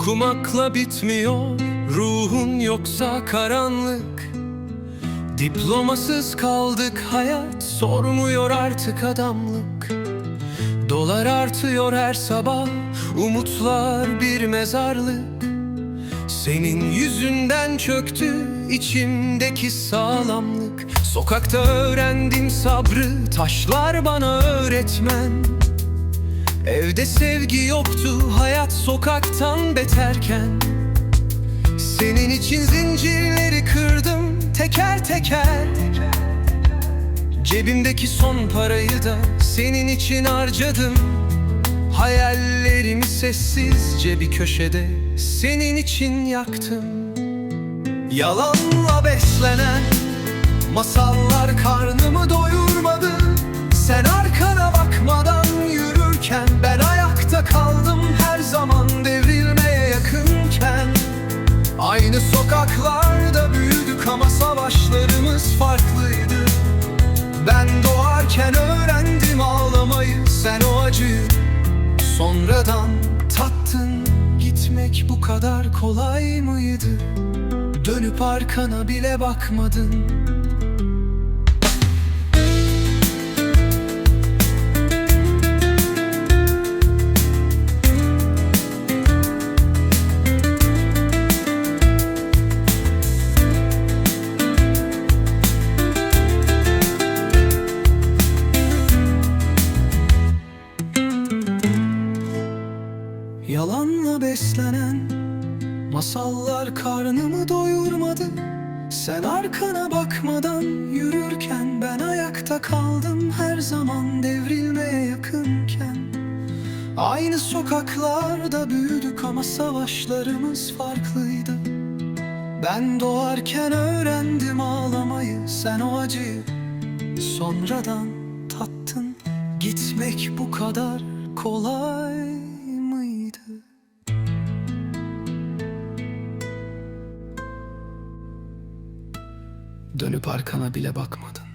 Okumakla bitmiyor ruhun yoksa karanlık. Diplomasız kaldık hayat sormuyor artık adamlık. Dolar artıyor her sabah umutlar bir mezarlık. Senin yüzünden çöktü içimdeki sağlamlık. Sokakta öğrendim sabrı taşlar bana öğretmen Evde sevgi yoktu hayat sokaktan beterken. Senin için zincirleri kırdım teker teker. Cebimdeki son parayı da senin için harcadım. Hayallerimi sessizce bir köşede senin için yaktım. Yalanla beslenen masallar karnımı kaldım her zaman devrilmeye yakınken. Aynı sokaklarda büyüdük ama savaşlarımız farklıydı. Ben doğarken öğrendim ağlamayı sen o acıyı. Sonradan tattın gitmek bu kadar kolay mıydı? Dönüp arkana bile bakmadın Yalanla beslenen masallar karnımı doyurmadı. Sen arkana bakmadan yürürken ben ayakta kaldım her zaman devrilmeye yakınken. Aynı sokaklarda büyüdük ama savaşlarımız farklıydı. Ben doğarken öğrendim ağlamayı sen o acıyı sonradan tattın. Gitmek bu kadar kolay Dönüp arkana bile bakmadın